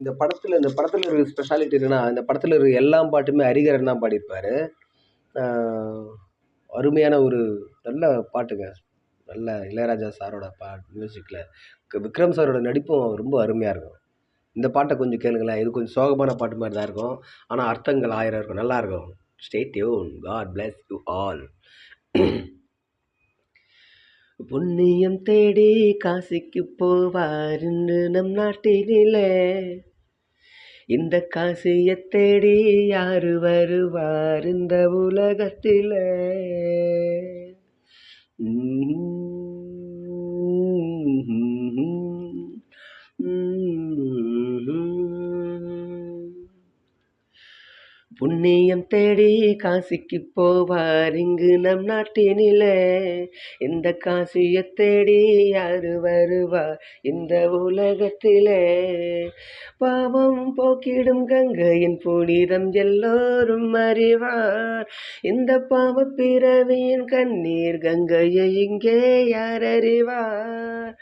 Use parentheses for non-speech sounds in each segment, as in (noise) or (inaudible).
இந்த படத்தில் இந்த படத்தில் இருக்கிற ஸ்பெஷாலிட்டி என்னென்னா இந்த படத்தில் இருக்கிற எல்லா பாட்டுமே ஹரிஹரன் தான் பாடியிருப்பார். அருமையான ஒரு நல்ல பாட்டுங்க. நல்ல இளையராஜா சாரோட பா மியூசிக்கில் விக்ரம் சாரோட நடிப்பும் ரொம்ப அருமையாக இருக்கும். இந்த பாட்டை கொஞ்சம் கேளுங்களேன். இது கொஞ்சம் சோகமான பாட்டு மாதிரி தான் இருக்கும். ஆனால் அர்த்தங்கள் ஆயிரம் இருக்கும். நல்லாயிருக்கும் ஸ்டேட் யூன் காட் பிளஸ் யூ ஆல் புண்ணியம் தேடி காசிக்கு போவார் நம் நாட்டினிலே. இந்த காசிய தேடி யாரு வருவார் இந்த உலகத்திலே? புண்ணியம் தேடி காசிக்கு போவார். இங்கு நம் நாட்டினில இந்த காசியை தேடி யாரு வருவார்? இந்த உலகத்திலே பாவம் போக்கிடும் கங்கையின் புனிதம் எல்லோரும் அறிவார். இந்த பாவ பிறவியின் கண்ணீர் கங்கையை இங்கே யார் அறிவார்?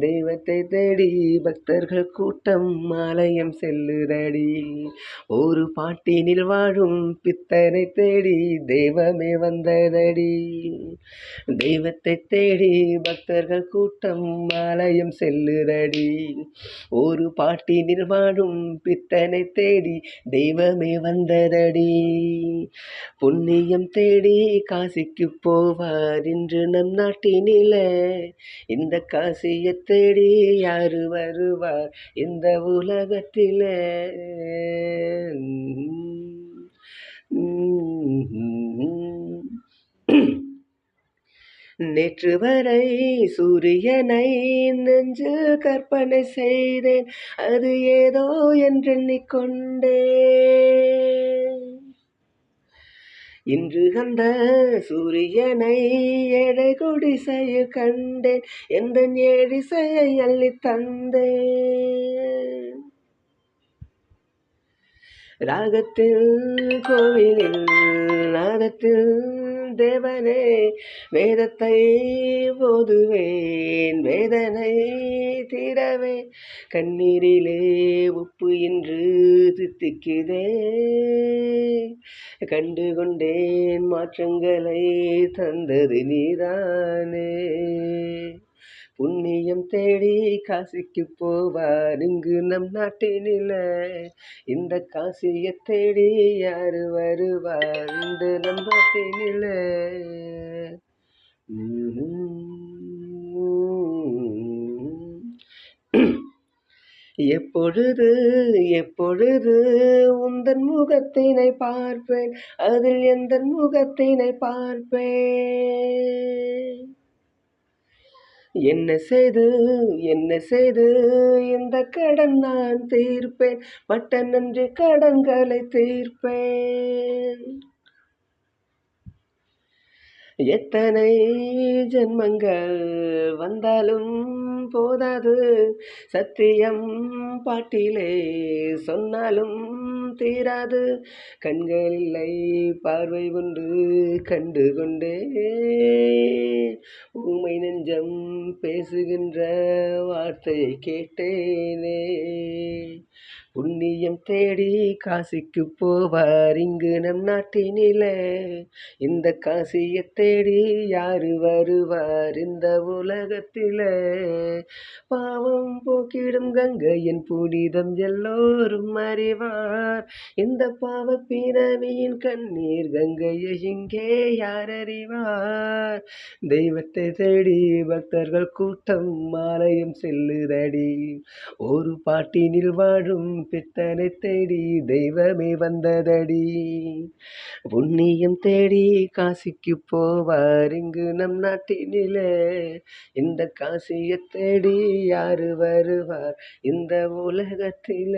தெய்வத்தை தேடி பக்தர்கள் கூட்டம் ஆலயம் செல்லுதடி. ஒரு பாட்டினில் வா வாழும் பித்தனை தேடி தெய்வமே வந்ததடி. தெய்வத்தை தேடி பக்தர்கள் கூட்டம் ஆலயம் செல்லுதடி. ஒரு பாட்டி வாழும் பித்தனை தேடி தெய்வமே வந்ததடி. புண்ணியம் தேடி காசிக்கு போவார் இன்று நம் நாட்டினில. இந்த காசியை தேடி யாரு வருவார் இந்த உலகத்திலே? (clears throat) நேற்று வரை சூரியனை நெஞ்சு கற்பனை செய்தேன். அது ஏதோ என்றெண்ணிக்கொண்டே இன்று அந்த சூரியனை ஏழை குடிசையில் கண்டேன். எந்த ஏழிசையை அள்ளி தந்தேன். ராகத்தில் கோவிலில் நாதத்தில் தேவனே வேதத்தை ஓதுவேன் வேதனை தீரவே கண்ணீரிலே உப்பு என்று தித்திக்குதே. கண்டு கொண்டேன் மாற்றங்களை தந்தது நீதானே. புண்ணியம் தேடி காசிக்கு போவார். இங்கு நம் நாட்டினில இந்த காசியை தேடி யாரு வருவார்? இந்த நம் நாட்டினில எப்பொழுது எப்பொழுது உந்தன் முகத்தினை பார்ப்பேன்? அதில் எந்த முகத்தினை பார்ப்பேன்? என்ன செய்து என்ன செய்து? இந்த கடன் நான் தீர்ப்பேன். மட்ட நன்றி கடன்களை தீர்ப்பேன். எத்தனை ஜென்மங்கள் வந்தாலும் போதாது. சத்தியம் பாட்டிலே சொன்னாலும் தீராது. கண்கள் இல்லை பார்வை ஒன்று கண்டு கொண்டே ஊமை நெஞ்சம் பேசுகின்ற வார்த்தையை கேட்டேனே. புண்ணியம் தேடி காசிக்கு போவார் இங்கு நம் நாட்டினிலே. இந்த காசியை தேடி யாரு வருவார் இந்த உலகத்திலே? பாவம் போக்கிடும் கங்கையின் புனிதம் எல்லோரும் அறிவார். இந்த பாவ பிறவியின் கண்ணீர் கங்கையை இங்கே யார் அறிவார்? தெய்வத்தை தேடி பக்தர்கள் கூட்டம் மாலையும் செல்லுதடி. ஒரு பாட்டினில் வாழும் பித்தனை தேடி தெய்வமே வந்ததடி. புண்ணியம் தேடி காசிக்கு போவார் இங்கு நம் நாட்டினிலே. இந்த காசியத்தை தேடி யாரு வருவார் இந்த உலகத்தில்?